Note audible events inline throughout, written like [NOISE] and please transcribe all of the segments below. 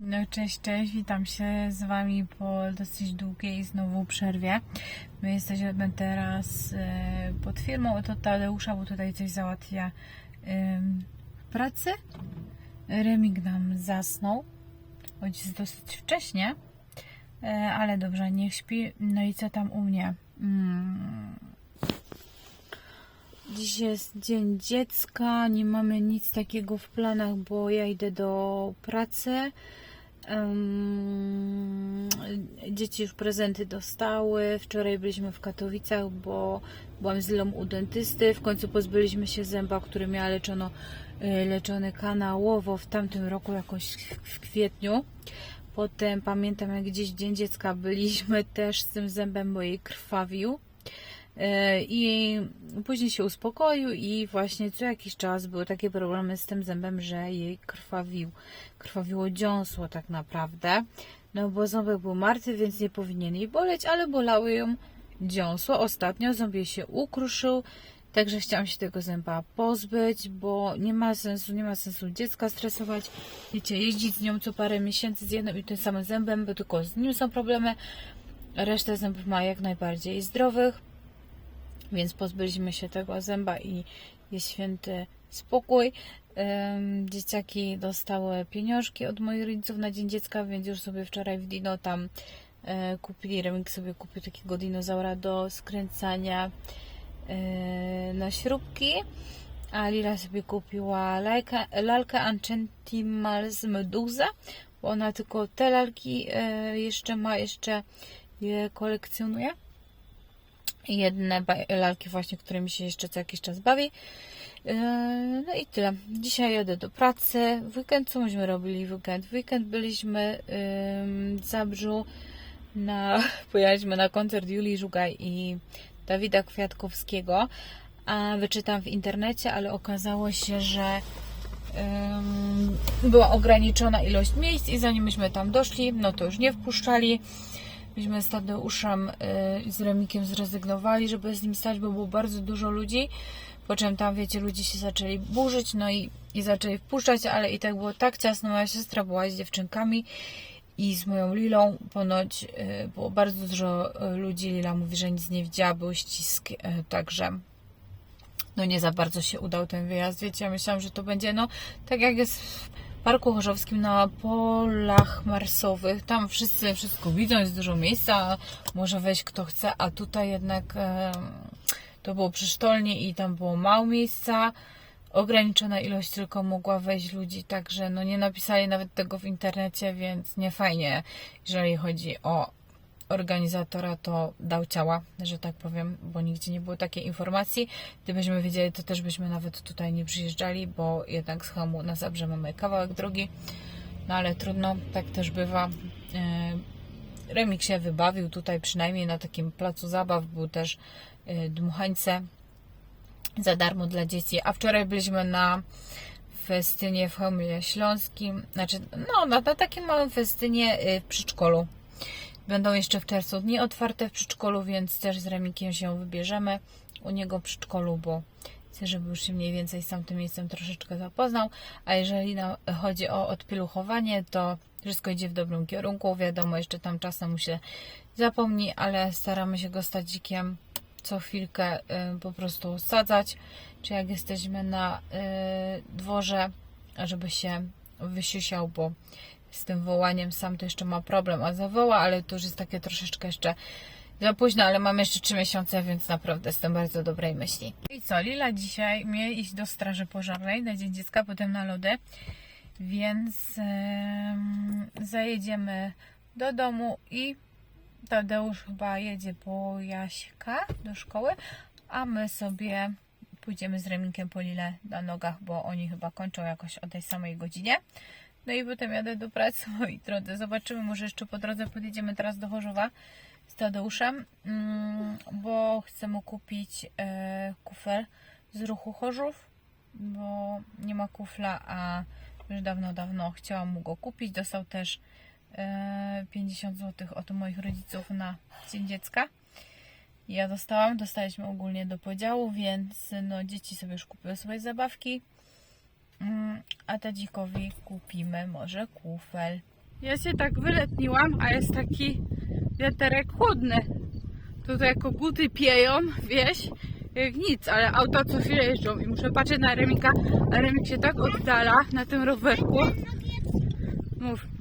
No cześć, cześć, witam się z Wami po dosyć długiej znowu przerwie. My jesteśmy teraz e, pod firmą od Tadeusza, bo tutaj coś załatwia w pracy. Remik nam zasnął, choć jest dosyć wcześnie, e, ale dobrze, niech śpi. No i co tam u mnie? Mm. Dziś jest Dzień Dziecka, nie mamy nic takiego w planach, bo ja idę do pracy. Dzieci już prezenty dostały. Wczoraj byliśmy w Katowicach, bo byłam z Lilą u dentysty. W końcu pozbyliśmy się zęba, który miała leczono, y, leczony kanałowo w tamtym roku, jakoś w kwietniu. Potem pamiętam, jak gdzieś Dzień Dziecka byliśmy też z tym zębem, bo jej krwawił. E, I później się uspokoił i właśnie co jakiś czas były takie problemy z tym zębem, że jej krwawił. Krwawiło dziąsło tak naprawdę. No bo ząbek był martwy, więc nie powinien jej boleć, ale bolały ją dziąsło. Ostatnio ząb jej się ukruszył, także chciałam się tego zęba pozbyć, bo nie ma sensu, nie ma sensu dziecka stresować. Wiecie, jeździć z nią co parę miesięcy z jednym i tym samym zębem, bo tylko z nim są problemy. Resztę zębów ma jak najbardziej zdrowych więc pozbyliśmy się tego zęba i jest święty spokój. Dzieciaki dostały pieniążki od moich rodziców na Dzień Dziecka, więc już sobie wczoraj w Dino tam e, kupili, Remik sobie kupił takiego dinozaura do skręcania e, na śrubki, a Lila sobie kupiła lalkę, lalkę Enchantimals Medusa, bo ona tylko te lalki e, jeszcze ma, jeszcze je kolekcjonuje jedne lalki właśnie, którymi się jeszcze co jakiś czas bawi. Yy, No i tyle. Dzisiaj jadę do pracy. W weekend co myśmy robili w weekend? W weekend byliśmy w Zabrzu na, [LAUGHS] pojechaliśmy na koncert Julii Żugaj i Dawida Kwiatkowskiego. A wyczytam w internecie, ale okazało się, że była ograniczona ilość miejsc i zanim myśmy tam doszli, no to już nie wpuszczali. Myśmy z Tadeuszem y, z Remikiem zrezygnowali, żeby z nim stać, bo było bardzo dużo ludzi. Po czym tam, wiecie, ludzie się zaczęli burzyć, no i, i zaczęli wpuszczać, ale i tak było tak ciasno. Moja siostra była z dziewczynkami i z moją Lilą. Ponoć y, było bardzo dużo y, ludzi. Lila mówi, że nic nie widziała, był ścisk, także no nie za bardzo się udał ten wyjazd. Wiecie, ja myślałam, że to będzie, no tak jak jest Parku Chorzowskim na polach marsowych. Tam wszyscy wszystko widzą, jest dużo miejsca, może wejść kto chce, a tutaj jednak to było przysztolnie i tam było mało miejsca. Ograniczona ilość tylko mogła wejść ludzi, także no nie napisali nawet tego w internecie, więc nie fajnie, jeżeli chodzi o organizatora to dał ciała, że tak powiem, bo nigdzie nie było takiej informacji. Gdybyśmy wiedzieli, to też byśmy nawet tutaj nie przyjeżdżali, bo jednak z Chełmu na Zabrze mamy kawałek drogi. No ale trudno, tak też bywa. E, Remik się wybawił tutaj przynajmniej na takim placu zabaw. Był też e, dmuchańce za darmo dla dzieci. A wczoraj byliśmy na festynie w Chełmie Śląskim. Znaczy, no, na, na takim małym festynie e, w przedszkolu. Będą jeszcze w czerwcu dni otwarte w przedszkolu, więc też z Remikiem się wybierzemy u niego w przedszkolu, bo chcę, żeby już się mniej więcej z tamtym miejscem troszeczkę zapoznał. A jeżeli chodzi o odpiluchowanie, to wszystko idzie w dobrym kierunku. Wiadomo, jeszcze tam czasem mu się zapomni, ale staramy się go stadzikiem co chwilkę y, po prostu sadzać, czy jak jesteśmy na y, dworze, żeby się wysiusiał, bo z tym wołaniem sam to jeszcze ma problem, a zawoła, ale to już jest takie troszeczkę jeszcze za późno, ale mam jeszcze 3 miesiące, więc naprawdę jestem bardzo dobrej myśli. I co, Lila dzisiaj miała iść do straży pożarnej na Dzień Dziecka, potem na lody, więc em, zajedziemy do domu i Tadeusz chyba jedzie po Jaśka do szkoły, a my sobie pójdziemy z Remikiem po Lilę na nogach, bo oni chyba kończą jakoś o tej samej godzinie. No i potem jadę do pracy, [LAUGHS] moi drodzy. Zobaczymy, może jeszcze po drodze podjedziemy teraz do Chorzowa z Tadeuszem, mm, bo chcę mu kupić e, kufel z ruchu Chorzów, bo nie ma kufla, a już dawno, dawno chciałam mu go kupić. Dostał też e, 50 zł od moich rodziców na Dzień Dziecka. Ja dostałam, dostaliśmy ogólnie do podziału, więc no dzieci sobie już kupiły swoje zabawki. Mm, A tadzikowi kupimy może kufel. Ja się tak wyletniłam, a jest taki wiaterek chłodny. Tutaj koguty pieją, wieś, jak nic, ale auta co chwilę jeżdżą i muszę patrzeć na Remika, a Remik się tak oddala na tym rowerku. Mów.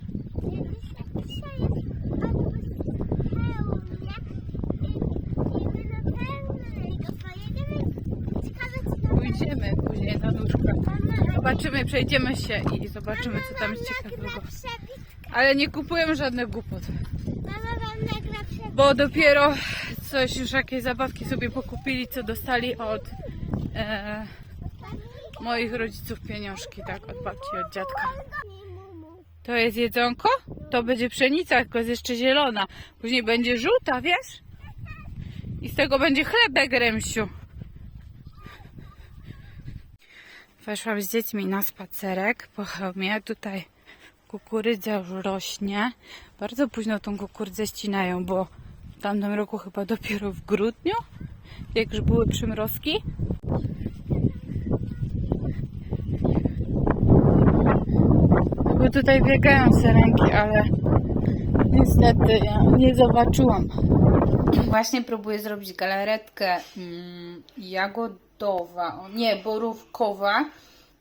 Pójdziemy później na nóżkę. Zobaczymy, przejdziemy się i zobaczymy, co tam jest ciekawego. Ale nie kupujemy żadnych głupot. Bo dopiero coś już jakieś zabawki sobie pokupili, co dostali od e, moich rodziców pieniążki, tak, od babci, od dziadka. To jest jedzonko? To będzie pszenica, tylko jest jeszcze zielona. Później będzie żółta, wiesz? I z tego będzie chlebek, Remsiu. Weszłam z dziećmi na spacerek po hełmie. Tutaj kukurydza już rośnie. Bardzo późno tą kukurydzę ścinają, bo w tamtym roku chyba dopiero w grudniu, jak już były przymrozki. Bo tutaj biegają serenki, ale niestety ja nie zobaczyłam. Właśnie próbuję zrobić galaretkę mm, o nie, borówkowa,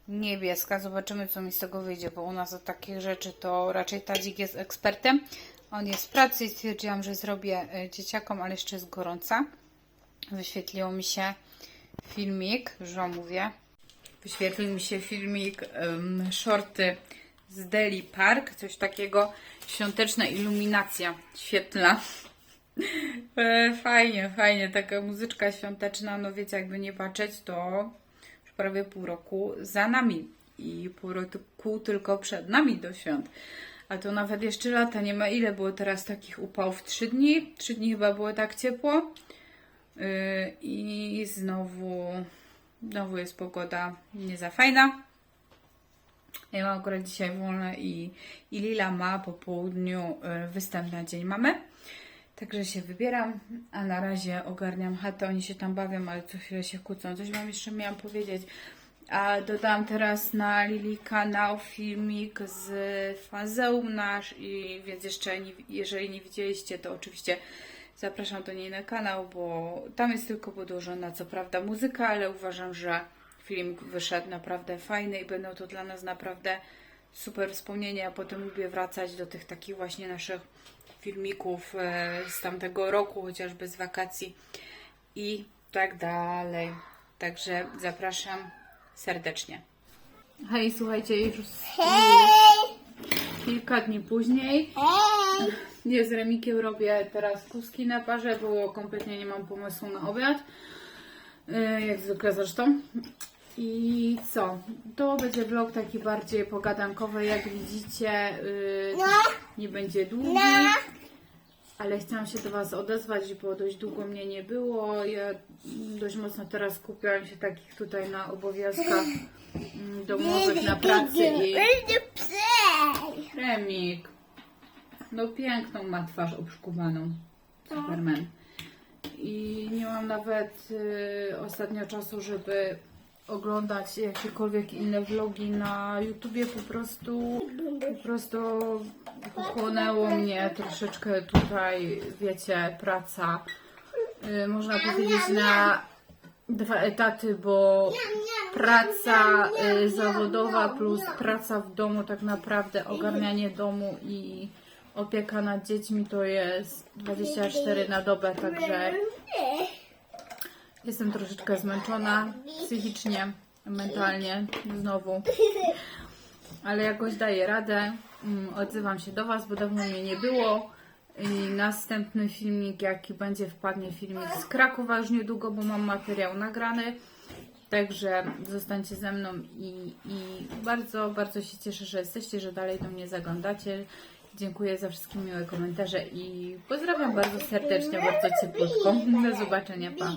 niebieska. Zobaczymy, co mi z tego wyjdzie, bo u nas od takich rzeczy to raczej Tadzik jest ekspertem. On jest w pracy i stwierdziłam, że zrobię y, dzieciakom, ale jeszcze jest gorąca. Wyświetliło mi się filmik, Wam mówię. Wyświetlił mi się filmik um, shorty z Deli Park, coś takiego, świąteczna iluminacja świetlna. E, Fajnie, fajnie, taka muzyczka świąteczna, no wiecie, jakby nie patrzeć, to już prawie pół roku za nami i pół roku tylko przed nami do świąt. A to nawet jeszcze lata nie ma. Ile było teraz takich upałów? Trzy dni? Trzy dni chyba było tak ciepło. Yy, I znowu, znowu jest pogoda nie za fajna. Ja mam akurat dzisiaj wolne i, i Lila ma po południu y, występ na dzień mamy. Także się wybieram, a na razie ogarniam chatę. Oni się tam bawią, ale co chwilę się kłócą. Coś Wam jeszcze miałam powiedzieć. A dodam teraz na Lili kanał filmik z fazeum nasz i więc jeszcze nie, jeżeli nie widzieliście, to oczywiście zapraszam do niej na kanał, bo tam jest tylko podłożona co prawda muzyka, ale uważam, że filmik wyszedł naprawdę fajny i będą to dla nas naprawdę super wspomnienia. Potem lubię wracać do tych takich właśnie naszych filmików e, z tamtego roku, chociażby z wakacji i tak dalej. Także zapraszam serdecznie. Hej, słuchajcie, już kilka dni później. Nie z Remikiem robię teraz kuski na parze, bo kompletnie nie mam pomysłu na obiad. E, Jak zwykle zresztą. I co? To będzie vlog taki bardziej pogadankowy, jak widzicie. y, Nie będzie długi. Ale chciałam się do Was odezwać, bo dość długo mnie nie było. Ja dość mocno teraz skupiałam się takich tutaj na obowiązkach mm, domowych, na pracy i Remik. No piękną ma twarz obszkuwaną. Superman. I nie mam nawet y, ostatnio czasu, żeby oglądać jakiekolwiek inne vlogi na YouTubie. Po prostu, po prostu pochłonęło mnie troszeczkę tutaj, wiecie, praca. Y, można powiedzieć na dwa etaty, bo praca y, zawodowa plus praca w domu, tak naprawdę ogarnianie domu i opieka nad dziećmi to jest 24 na dobę, także jestem troszeczkę zmęczona psychicznie, mentalnie znowu, ale jakoś daję radę. Mm, Odzywam się do Was, bo dawno mnie nie było. I następny filmik, jaki będzie, wpadnie filmik z Krakowa już niedługo, bo mam materiał nagrany. Także zostańcie ze mną i, i bardzo, bardzo się cieszę, że jesteście, że dalej do mnie zaglądacie. Dziękuję za wszystkie miłe komentarze i pozdrawiam bardzo serdecznie, bardzo cieplutko. Do zobaczenia, pa.